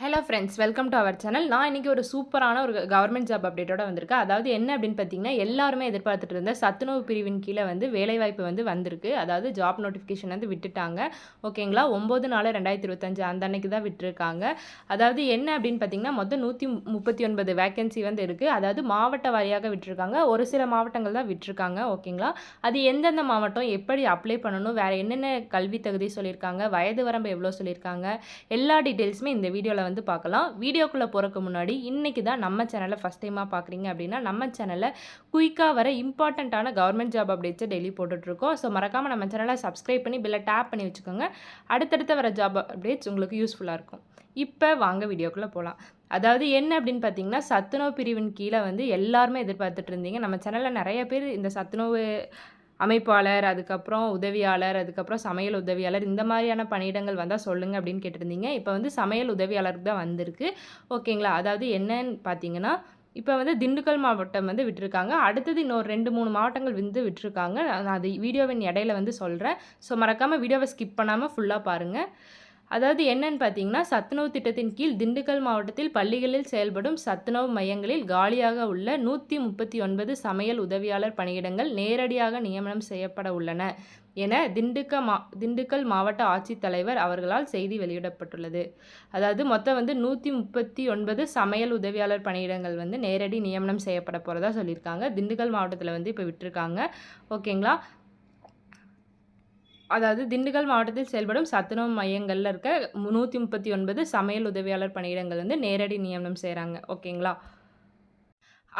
Hello friends welcome to our channel நான் இன்றைக்கி ஒரு சூப்பரான ஒரு கவர்மெண்ட் ஜாப் அப்டேட்டோட வந்திருக்கேன். அதாவது என்ன அப்படின்னு பார்த்தீங்கன்னா எல்லாருமே எதிர்பார்த்துட்டு இருந்த சத்துணவு பிரிவின் கீழே வந்து வேலைவாய்ப்பு வந்து வந்திருக்கு. அதாவது ஜாப் நோட்டிஃபிகேஷன் வந்து விட்டுட்டாங்க. ஓகேங்களா ஒம்பது நாலு ரெண்டாயிரத்தி இருபத்தஞ்சு அந்த அன்னைக்கு தான் விட்டுருக்காங்க. அதாவது என்ன அப்படின்னு பார்த்தீங்கன்னா மொத்தம் நூற்றி முப்பத்தி ஒன்பது வேக்கன்சி வந்து இருக்குது அதாவது மாவட்ட வாரியாக விட்டுருக்காங்க. ஒரு சில மாவட்டங்கள் தான் விட்டுருக்காங்க. ஓகேங்களா அது எந்தெந்த மாவட்டம் எப்படி அப்ளை பண்ணணும் வேறு என்னென்ன கல்வி தகுதி சொல்லியிருக்காங்க வயது வரம்பு எவ்வளோ சொல்லியிருக்காங்க எல்லா டீட்டெயில்ஸுமே இந்த வீடியோவில் வந்து பார்க்கலாம். வீடியோக்குள்ளே போகிறக்கு முன்னாடி இன்றைக்கி தான் நம்ம சேனலை ஃபஸ்ட் டைமாக பார்க்குறீங்க அப்படின்னா நம்ம சேனலில் குயிக்காக வர இம்பார்ட்டண்ட்டான கவர்மெண்ட் ஜாப் அப்டேட்ஸை டெய்லி போட்டுட்ருக்கோம் ஸோ மறக்காமல் நம்ம சேனலை சப்ஸ்கிரைப் பண்ணி பில்லை டேப் பண்ணி வச்சுக்கோங்க. அடுத்தடுத்த வர ஜாப் அப்டேட்ஸ் உங்களுக்கு யூஸ்ஃபுல்லாக இருக்கும். இப்போ வாங்க வீடியோக்குள்ளே போகலாம் அதாவது என்ன அப்படின்னு பார்த்தீங்கன்னா சத்துணவு பிரிவின் கீழே வந்து எல்லாருமே எதிர்பார்த்துட்டு இருந்தீங்க. நம்ம சேனலில் நிறைய பேர் இந்த சத்துணவு அமைப்பாளர் அதுக்கப்புறம் உதவியாளர் அதுக்கப்புறம் சமையல் உதவியாளர் இந்த மாதிரியான பணியிடங்கள் வந்தால் சொல்லுங்கள் அப்படின்னு கேட்டிருந்தீங்க. இப்போ வந்து சமையல் உதவியாளருக்கு தான் வந்திருக்கு. ஓகேங்களா? அதாவது என்னன்னு பார்த்தீங்கன்னா இப்போ வந்து திண்டுக்கல் மாவட்டம் வந்து விட்டுருக்காங்க. அடுத்தது இன்னொரு ரெண்டு மூணு மாவட்டங்கள் வந்து விட்டுருக்காங்க. நான் அது வீடியோவின் இடையில வந்து சொல்கிறேன் ஸோ மறக்காமல் வீடியோவை ஸ்கிப் பண்ணாமல் ஃபுல்லாக பாருங்கள் அதாவது என்னன்னு பார்த்தீங்கன்னா சத்துணவு திட்டத்தின் கீழ் திண்டுக்கல் மாவட்டத்தில் பள்ளிகளில் செயல்படும் சத்துணவு மையங்களில் காலியாக உள்ள நூற்றி முப்பத்தி ஒன்பது சமையல் உதவியாளர் பணியிடங்கள் நேரடியாக நியமனம் செய்யப்பட உள்ளன என திண்டுக்க மா திண்டுக்கல் மாவட்ட ஆட்சித்தலைவர் அவர்களால் செய்தி வெளியிடப்பட்டுள்ளது. அதாவது மொத்தம் வந்து நூற்றி முப்பத்தி ஒன்பது சமையல் உதவியாளர் பணியிடங்கள் வந்து நேரடி நியமனம் செய்யப்பட போகிறதா சொல்லியிருக்காங்க. திண்டுக்கல் மாவட்டத்தில் வந்து இப்போ விட்டுருக்காங்க. ஓகேங்களா? அதாவது திண்டுக்கல் மாவட்டத்தில் செயல்படும் சத்துணவு மையங்களில் இருக்க நூற்றி முப்பத்தி ஒன்பது சமையல் உதவியாளர் பணியிடங்கள் வந்து நேரடி நியமனம் செய்கிறாங்க ஓகேங்களா?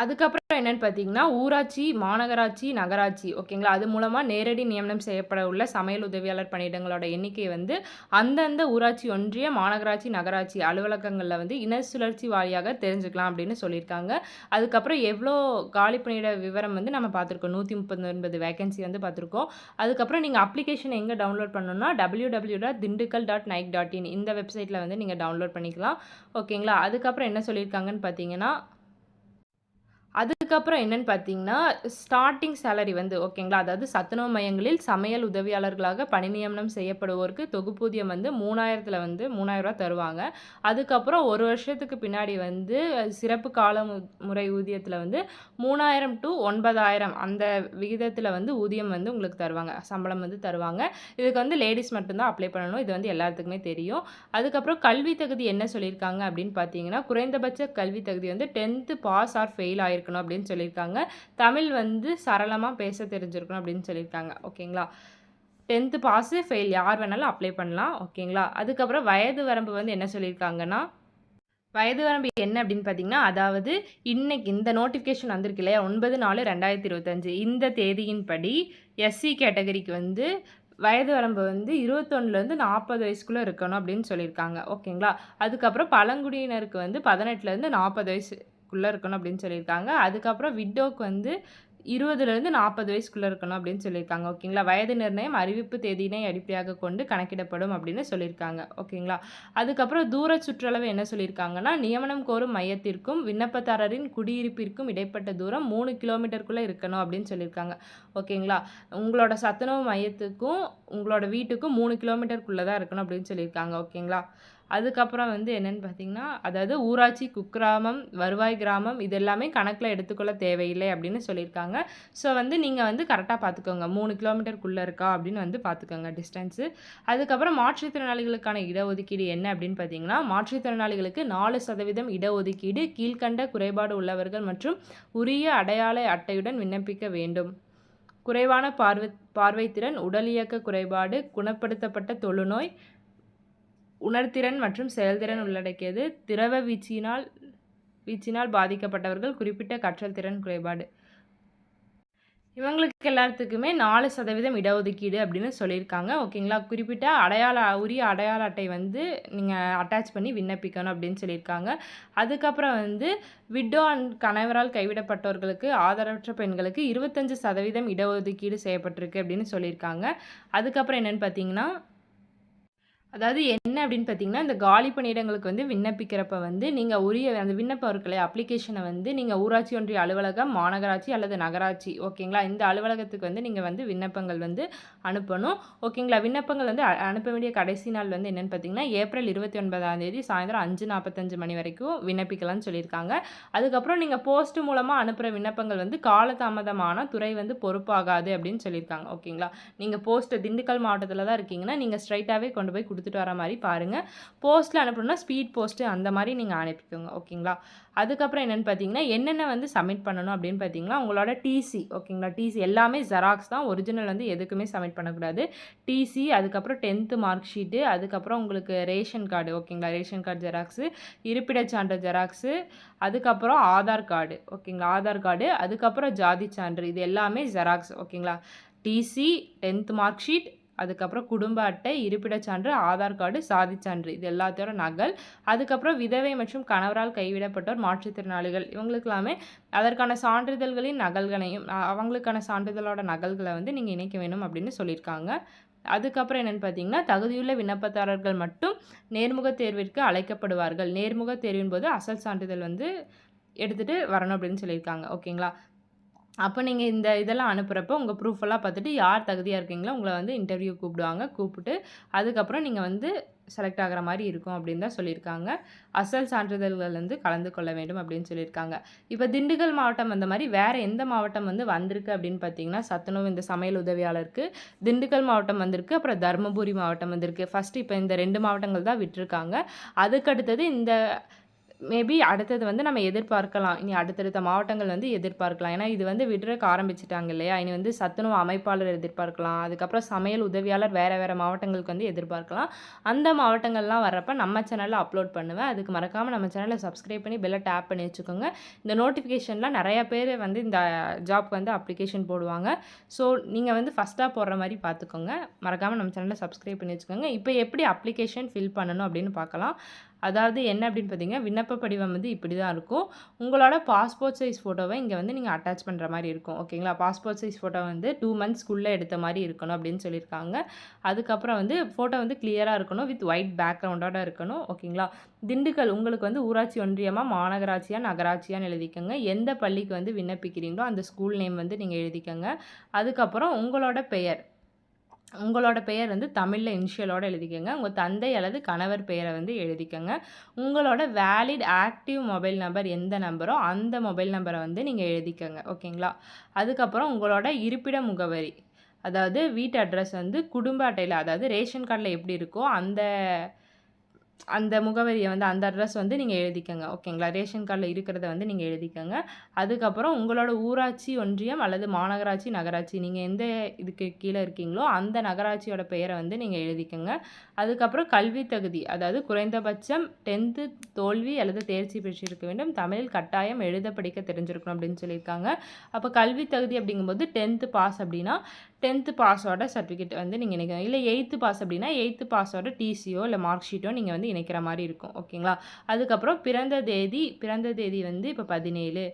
அதுக்கப்புறம் என்னென்னு பார்த்தீங்கன்னா ஊராட்சி மாநகராட்சி நகராட்சி ஓகேங்களா? அது மூலமாக நேரடி நியமனம் செய்யப்பட உள்ள சமையல் உதவியாளர் பணியிடங்களோட எண்ணிக்கை வந்து அந்தந்த ஊராட்சி ஒன்றிய மாநகராட்சி நகராட்சி அலுவலகங்களில் வந்து இன சுழற்சி வாரியாக தெரிஞ்சுக்கலாம் அப்படின்னு சொல்லியிருக்காங்க. அதுக்கப்புறம் எவ்வளோ காலி பணியிட விவரம் வந்து நம்ம பார்த்துருக்கோம். நூற்றி முப்பத்தி ஒன்பது வேகன்சி வந்து பார்த்துருக்கோம். அதுக்கப்புறம் நீங்கள் அப்ளிகேஷன் எங்கே டவுன்லோட் பண்ணணும்னா W W dot Dindigul dot nic dot in இந்த வெப்சைட்டில் வந்து நீங்கள் டவுன்லோட் பண்ணிக்கலாம். ஓகேங்களா? அதுக்கப்புறம் என்ன சொல்லியிருக்காங்கன்னு பார்த்தீங்கன்னா அதுக்கப்புறம் என்னென்னு பார்த்தீங்கன்னா ஸ்டார்டிங் சேலரி வந்து ஓகேங்களா? அதாவது சத்துணவு மையங்களில் சமையல் உதவியாளர்களாக பணி நியமனம் செய்யப்படுவோருக்கு தொகுப்பூதியம் வந்து மூணாயிரத்தில் வந்து மூணாயிரரூவா தருவாங்க. அதுக்கப்புறம் ஒரு வருஷத்துக்கு பின்னாடி வந்து சிறப்பு கால முறை ஊதியத்தில் வந்து மூணாயிரம் டு ஒன்பதாயிரம் அந்த விகிதத்தில் வந்து ஊதியம் வந்து உங்களுக்கு தருவாங்க. சம்பளம் வந்து தருவாங்க. இதுக்கு வந்து லேடிஸ் மட்டும்தான் அப்ளை பண்ணணும். இது வந்து எல்லாத்துக்குமே தெரியும். அதுக்கப்புறம் கல்வி தகுதி என்ன சொல்லியிருக்காங்க அப்படின்னு பார்த்தீங்கன்னா குறைந்தபட்ச கல்வி தகுதி வந்து டென்த்து பாஸ் ஆர் ஃபெயில் ஆயிருக்கு இருக்கணும் அப்படின்னு சொல்லியிருக்காங்க. தமிழ் வந்து சரளமாக பேச தெரிஞ்சிருக்கணும் அப்படின்னு சொல்லியிருக்காங்க. ஓகேங்களா? Tenth pass fail. யார் வேணாலும் அப்ளை பண்ணலாம். ஓகேங்களா? அதுக்கப்புறம் வயது வரம்பு வந்து என்ன சொல்லியிருக்காங்கன்னா வயது வரம்பு என்ன அப்படின்னு பார்த்தீங்கன்னா அதாவது இன்னைக்கு இந்த நோட்டிஃபிகேஷன் வந்திருக்கு இல்லையா? ஒன்பது நாலு ரெண்டாயிரத்தி இருபத்தஞ்சு. இந்த தேதியின்படி எஸ்சி கேட்டகரிக்கு வந்து வயது வரம்பு வந்து இருபத்தொன்னுலேருந்து நாற்பது வயசுக்குள்ளே இருக்கணும் அப்படின்னு சொல்லியிருக்காங்க. ஓகேங்களா? அதுக்கப்புறம் பழங்குடியினருக்கு வந்து பதினெட்டுலேருந்து நாற்பது வயசு குள்ளே இருக்கணும் அப்படின்னு சொல்லியிருக்காங்க. அதுக்கப்புறம் விட்டோக்கு வந்து இருபதுலேருந்து நாற்பது வயசுக்குள்ளே இருக்கணும் அப்படின்னு சொல்லியிருக்காங்க. ஓகேங்களா? வயது நிர்ணயம் அறிவிப்பு தேதியினை அடிப்படையாக கொண்டு கணக்கிடப்படும் அப்படின்னு சொல்லியிருக்காங்க. ஓகேங்களா? அதுக்கப்புறம் தூர சுற்றளவு என்ன சொல்லியிருக்காங்கன்னா நியமனம் கோரும் மையத்திற்கும் விண்ணப்பதாரரின் குடியிருப்பிற்கும் இடைப்பட்ட தூரம் மூணு கிலோமீட்டருக்குள்ளே இருக்கணும் அப்படின்னு சொல்லியிருக்காங்க. ஓகேங்களா? உங்களோட சத்துணவு மையத்துக்கும் உங்களோட வீட்டுக்கும் மூணு கிலோமீட்டருக்குள்ளே தான் இருக்கணும் அப்படின்னு சொல்லியிருக்காங்க. ஓகேங்களா? அதுக்கப்புறம் வந்து என்னென்னு பார்த்தீங்கன்னா அதாவது ஊராட்சி குக்கிராமம் வருவாய் கிராமம் இது எல்லாமே கணக்கில் எடுத்துக்கொள்ள தேவையில்லை அப்படின்னு சொல்லியிருக்காங்க. ஸோ வந்து நீங்கள் வந்து கரெக்டாக பார்த்துக்கோங்க. மூணு கிலோமீட்டருக்குள்ளே இருக்கா அப்படின்னு வந்து பார்த்துக்கோங்க டிஸ்டன்ஸு அதுக்கப்புறம் மாற்றுத்திறனாளிகளுக்கான இடஒதுக்கீடு என்ன அப்படின்னு பார்த்தீங்கன்னா மாற்றுத்திறனாளிகளுக்கு நாலு சதவீதம் இடஒதுக்கீடு கீழ்கண்ட குறைபாடு உள்ளவர்கள் மற்றும் உரிய அடையாள அட்டையுடன் விண்ணப்பிக்க வேண்டும். குறைவான பார்வை பார்வைத்திறன் உடலியக்க குறைபாடு குணப்படுத்தப்பட்ட தொழுநோய் உணர்திறன் மற்றும் செயல்திறன் உள்ளடக்கியது. திரவ வீச்சினால் வீச்சினால் பாதிக்கப்பட்டவர்கள் குறிப்பிட்ட கற்றல் திறன் குறைபாடு. இவங்களுக்கு எல்லாத்துக்குமே நாலு சதவீதம் இடஒதுக்கீடு அப்படின்னு சொல்லியிருக்காங்க. ஓகேங்களா? குறிப்பிட்ட அடையாள உரிய அடையாள அட்டை வந்து நீங்கள் அட்டாச் பண்ணி விண்ணப்பிக்கணும் அப்படின்னு சொல்லியிருக்காங்க. அதுக்கப்புறம் வந்து விட்டோ அண்ட் கணவரால் கைவிடப்பட்டவர்களுக்கு ஆதரவற்ற பெண்களுக்கு இருபத்தஞ்சு சதவீதம் இடஒதுக்கீடு செய்யப்பட்டிருக்கு அப்படின்னு சொல்லியிருக்காங்க. அதுக்கப்புறம் என்னென்னு பார்த்தீங்கன்னா அதாவது என்ன அப்படின்னு பார்த்தீங்கன்னா, இந்த காலி பணியிடங்களுக்கு வந்து விண்ணப்பிக்கிறப்ப வந்து, நீங்கள் உரிய அந்த விண்ணப்பம் இருக்கு அப்ளிகேஷனை வந்து நீங்கள் ஊராட்சி ஒன்றிய அலுவலகம், மாநகராட்சி அல்லது நகராட்சி ஓகேங்களா? இந்த அலுவலகத்துக்கு வந்து நீங்கள் வந்து விண்ணப்பங்கள் வந்து அனுப்பணும். ஓகேங்களா? விண்ணப்பங்கள் வந்து அனுப்ப வேண்டிய கடைசி நாள் வந்து என்னென்னு பார்த்தீங்கன்னா, ஏப்ரல் 29ஆம் தேதி சாயந்தரம் 5:45 மணி வரைக்கும் விண்ணப்பிக்கலாம்னு சொல்லியிருக்காங்க. அதுக்கப்புறம் நீங்கள் போஸ்ட் மூலமாக அனுப்புகிற விண்ணப்பங்கள் வந்து காலதாமதமான துறை வந்து பொறுப்பாகாது அப்படின்னு சொல்லியிருக்காங்க. ஓகேங்களா? நீங்கள் போஸ்ட்டு திண்டுக்கல் மாவட்டத்தில் தான் இருக்கீங்கன்னா, நீங்கள் ஸ்ட்ரைட்டாகவே கொண்டு போய் கொடுத்துட்டு வர மாதிரி பாருங்கள் போஸ்ட்டில் அனுப்பணும்னா ஸ்பீட் போஸ்ட்டு அந்த மாதிரி நீங்கள் அனுப்பிக்கோங்க. ஓகேங்களா? அதுக்கப்புறம் என்னென்னு பார்த்தீங்கன்னா, என்னென்ன வந்து சப்மிட் பண்ணணும் அப்படின்னு பார்த்தீங்கன்னா, உங்களோட டிசி ஓகேங்களா? டிசி எல்லாமே ஜெராக்ஸ் தான். ஒரிஜினல் வந்து எதுக்குமே சப்மிட் பண்ணக்கூடாது. டிசி அதுக்கப்புறம் 10த் மார்க் ஷீட்டு, அதுக்கப்புறம் உங்களுக்கு ரேஷன் கார்டு ஓகேங்களா? ரேஷன் கார்டு ஜெராக்ஸு, இருப்பிடச் சான்று ஜெராக்ஸு, அதுக்கப்புறம் ஆதார் கார்டு ஓகேங்களா? ஆதார் கார்டு, அதுக்கப்புறம் ஜாதி சான்று இது எல்லாமே ஜெராக்ஸ் ஓகேங்களா? டிசி, 10த் மார்க் ஷீட், அதுக்கப்புறம் குடும்ப அட்டை, இருப்பிடச் சான்று, ஆதார் கார்டு, சாதிச்சான்று இது எல்லாத்தோட நகல். அதுக்கப்புறம் விதவை மற்றும் கணவரால் கைவிடப்பட்டோர், மாற்றுத்திறனாளிகள் இவங்களுக்கெல்லாமே அதற்கான சான்றிதழ்களின் நகல்களையும் அவங்களுக்கான சான்றிதழோட நகல்களை வந்து நீங்கள் இணைக்க வேணும் அப்படின்னு சொல்லியிருக்காங்க. அதுக்கப்புறம் என்னென்னு பார்த்தீங்கன்னா, தகுதியுள்ள விண்ணப்பதாரர்கள் மட்டும் நேர்முகத் தேர்விற்கு அழைக்கப்படுவார்கள். நேர்முகத் தேர்வின் போது அசல் சான்றிதழ் வந்து எடுத்துகிட்டு வரணும் அப்படின்னு சொல்லியிருக்காங்க. ஓகேங்களா? அப்போ நீங்கள் இந்த இதெல்லாம் அனுப்புறப்போ உங்கள் ப்ரூஃப் எல்லாம் பார்த்துட்டு யார் தகுதியாக இருக்கீங்களோ உங்களை வந்து இன்டர்வியூ கூப்பிடுவாங்க. கூப்பிட்டு அதுக்கப்புறம் நீங்கள் வந்து செலக்ட் ஆகிற மாதிரி இருக்கும் அப்படின்னு தான் சொல்லியிருக்காங்க. அசல் சான்றிதழ்கள் வந்து கலந்து கொள்ள வேண்டும் அப்படின்னு சொல்லியிருக்காங்க. இப்போ திண்டுக்கல் மாவட்டம் அந்த மாதிரி வேறு எந்த மாவட்டம் வந்து வந்திருக்கு அப்படின்னு பார்த்தீங்கன்னா, சத்துணவு இந்த சமையல் உதவியாளருக்கு திண்டுக்கல் மாவட்டம் வந்திருக்கு. அப்புறம் தர்மபுரி மாவட்டம் வந்திருக்கு. ஃபர்ஸ்ட் இப்போ இந்த ரெண்டு மாவட்டங்கள் தான் விட்டுருக்காங்க. அதுக்கு அடுத்தது இந்த மேபி அடுத்தது வந்து நம்ம எதிர்பார்க்கலாம். இனி அடுத்தடுத்த மாவட்டங்கள் வந்து எதிர்பார்க்கலாம். ஏன்னா இது வந்து விடுறக்கு ஆரம்பிச்சிட்டாங்க இல்லையா? இனி வந்து சத்துணவு அமைப்பாளர் எதிர்பார்க்கலாம். அதுக்கப்புறம் சமையல் உதவியாளர் வேறு வேறு மாவட்டங்களுக்கு வந்து எதிர்பார்க்கலாம். அந்த மாவட்டங்கள்லாம் வர்றப்ப நம்ம சேனலில் அப்லோட் பண்ணுவேன். அதுக்கு மறக்காமல் நம்ம சேனலை சப்ஸ்கிரைப் பண்ணி பெல்லை டேப் பண்ணி வச்சுக்கோங்க. இந்த நோட்டிஃபிகேஷன்லாம் நிறையா பேர் வந்து இந்த ஜாப்க்கு வந்து அப்ளிகேஷன் போடுவாங்க. ஸோ நீங்கள் வந்து ஃபஸ்ட்டாக போடுற மாதிரி பார்த்துக்கோங்க. மறக்காமல் நம்ம சேனலில் சப்ஸ்கிரைப் பண்ணி வச்சுக்கோங்க. இப்போ எப்படி அப்ளிகேஷன் ஃபில் பண்ணணும் அப்படின்னு பார்க்கலாம். அதாவது என்ன அப்படின்னு பார்த்தீங்கன்னா, விண்ணப்ப படிவம் வந்து இப்படி தான் இருக்கும். உங்களோட பாஸ்போர்ட் சைஸ் ஃபோட்டோவை இங்கே வந்து நீங்கள் அட்டாச் பண்ணுற மாதிரி இருக்கும். ஓகேங்களா? பாஸ்போர்ட் சைஸ் ஃபோட்டோ வந்து டூ மந்த்ஸ்க்குள்ளே எடுத்த மாதிரி இருக்கணும் அப்படின்னு சொல்லியிருக்காங்க. அதுக்கப்புறம் வந்து ஃபோட்டோ வந்து கிளியராக இருக்கணும். வித் ஒயிட் பேக்ரவுண்டோட இருக்கணும். ஓகேங்களா? திண்டுக்கல் உங்களுக்கு வந்து ஊராட்சி ஒன்றியமாக மாநகராட்சியாக நகராட்சியான்னு எழுதிக்கோங்க. எந்த பள்ளிக்கு வந்து விண்ணப்பிக்கிறீங்களோ அந்த ஸ்கூல் நேம் வந்து நீங்கள் எழுதிக்கோங்க. அதுக்கப்புறம் உங்களோட பெயர் உங்களோட பெயர் வந்து தமிழில் இனிஷியலோடு எழுதிக்கோங்க. உங்கள் தந்தை அல்லது கணவர் பெயரை வந்து எழுதிக்கோங்க. உங்களோட வேலிட் ஆக்டிவ் மொபைல் நம்பர் எந்த நம்பரோ அந்த மொபைல் நம்பரை வந்து நீங்கள் எழுதிக்கோங்க. ஓகேங்களா? அதுக்கப்புறம் உங்களோட இருப்பிட முகவரி அதாவது வீட்டு அட்ரஸ் வந்து குடும்ப அட்டையில் அதாவது ரேஷன் கார்டில் எப்படி இருக்கோ அந்த அந்த முகவரியை வந்து அந்த அட்ரஸ் வந்து நீங்கள் எழுதிக்கோங்க. ஓகேங்களா? ரேஷன் கார்டில் இருக்கிறத வந்து நீங்கள் எழுதிக்கோங்க. அதுக்கப்புறம் உங்களோட ஊராட்சி ஒன்றியம் அல்லது மாநகராட்சி, நகராட்சி நீங்கள் எந்த இதுக்கு கீழே இருக்கீங்களோ அந்த நகராட்சியோட பெயரை வந்து நீங்கள் எழுதிக்கோங்க. அதுக்கப்புறம் கல்வி தகுதி அதாவது குறைந்தபட்சம் 10த் தோல்வி அல்லது தேர்ச்சி பெற்றிருக்க வேண்டும். தமிழில் கட்டாயம் எழுத படிக்க தெரிஞ்சிருக்கணும் அப்படின்னு சொல்லியிருக்காங்க. அப்போ கல்வி தகுதி அப்படிங்கும்போது 10த் பாஸ் அப்படின்னா 10த் பாஸோட சர்டிஃபிகேட் வந்து நீங்கள் இணைக்கணும். இல்லை எயித்து பாஸ் அப்படின்னா எயித்து பாஸோட டிசியோ இல்லை மார்க் ஷீட்டோ நீங்கள் வந்து இணைக்கிற மாதிரி இருக்கும். ஓகேங்களா? அதுக்கப்புறம் பிறந்த தேதி பிறந்த தேதி வந்து இப்போ பதினேழு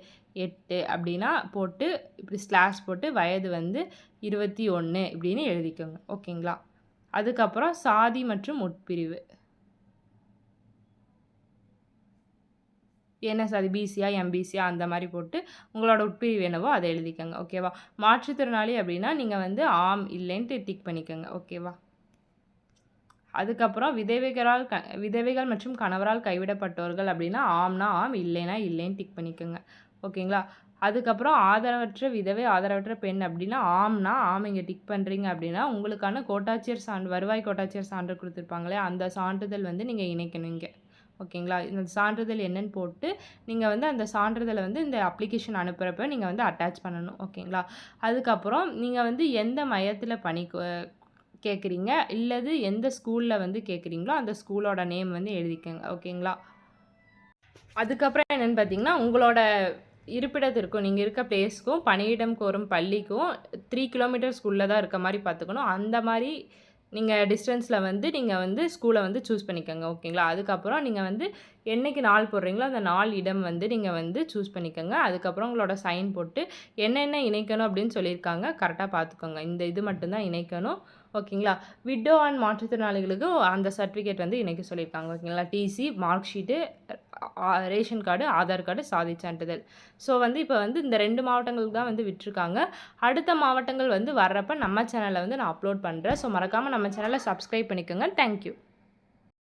எட்டு அப்படின்னா போட்டு இப்படி ஸ்லாஷ் போட்டு வயது வந்து 21 இப்படின்னு எழுதிக்கோங்க. ஓகேங்களா? அதுக்கப்புறம் சாதி மற்றும் உட்பிரிவு. என்ன சாதி பிசியா, எம்பிசியா அந்த மாதிரி போட்டு உங்களோட உட்பிரிவு என்னவோ அதை எழுதிக்கோங்க. ஓகேவா? மாற்றுத்திறனாளி அப்படின்னா நீங்கள் வந்து ஆம், இல்லைன்ட்டு டிக் பண்ணிக்கோங்க. ஓகேவா? அதுக்கப்புறம் விதவைகளால் க விதவைகள் மற்றும் கணவரால் கைவிடப்பட்டவர்கள் அப்படின்னா ஆம்னா ஆம், இல்லைன்னா இல்லைன்னு டிக் பண்ணிக்கோங்க. ஓகேங்களா? அதுக்கப்புறம் ஆதரவற்ற விதவை, ஆதரவற்ற பெண் அப்படின்னா ஆம்னா ஆம் இங்கே டிக் பண்ணுறீங்க அப்படின்னா, உங்களுக்கான கோட்டாட்சியர் சான்று வருவாய் கோட்டாட்சியர் சான்று கொடுத்துருப்பாங்களே அந்த சான்றிதழ் வந்து நீங்கள் இணைக்கணும் இங்கே ஓகேங்களா? இந்த சான்றிதழ் என்னன்னு போட்டு நீங்கள் வந்து அந்த சான்றிதழை வந்து இந்த அப்ளிகேஷன் அனுப்புகிறப்ப நீங்கள் வந்து அட்டாச் பண்ணணும். ஓகேங்களா? அதுக்கப்புறம் நீங்கள் வந்து எந்த மையத்தில் பணி கேட்குறீங்க இல்லது எந்த ஸ்கூலில் வந்து கேட்குறீங்களோ அந்த ஸ்கூலோட நேம் வந்து எழுதிக்கோங்க. ஓகேங்களா? அதுக்கப்புறம் என்னென்னு பார்த்தீங்கன்னா, உங்களோட இருப்பிடத்திற்கும் நீங்கள் இருக்க பிளேஸ்க்கும் பணியிடம் கோரும் பள்ளிக்கும் த்ரீ கிலோமீட்டர்ஸ்குள்ளே தான் இருக்க மாதிரி பார்த்துக்கணும். அந்த மாதிரி நீங்கள் டிஸ்டன்ஸில் வந்து நீங்கள் வந்து ஸ்கூலை வந்து சூஸ் பண்ணிக்கோங்க. ஓகேங்களா? அதுக்கப்புறம் நீங்கள் வந்து என்னைக்கு நாள் போடுறீங்களோ அந்த நாள், இடம் வந்து நீங்கள் வந்து சூஸ் பண்ணிக்கோங்க. அதுக்கப்புறம் உங்களோட சைன் போட்டு என்னென்ன இணைக்கணும் அப்படின்னு சொல்லியிருக்காங்க. கரெக்டாக பார்த்துக்கோங்க. இந்த இது மட்டும்தான் இணைக்கணும். ஓகேங்களா? விடோ அண்ட் மாற்றுத்திறனாளிகளுக்கு அந்த சர்டிஃபிகேட் வந்து இன்றைக்கி சொல்லியிருக்காங்க ஓகேங்களா? TC mark sheet ration card Aadhaar card சாதி சான்றிதழ். ஸோ வந்து இப்போ வந்து இந்த ரெண்டு மாவட்டங்களுக்கு தான் வந்து விட்டுருக்காங்க. அடுத்த மாவட்டங்கள் வந்து வர்றப்ப நம்ம சேனலில் வந்து நான் அப்லோட் பண்ணுறேன் ஸோ மறக்காமல் நம்ம சேனலை சப்ஸ்கிரைப் பண்ணிக்கோங்க. தேங்க்யூ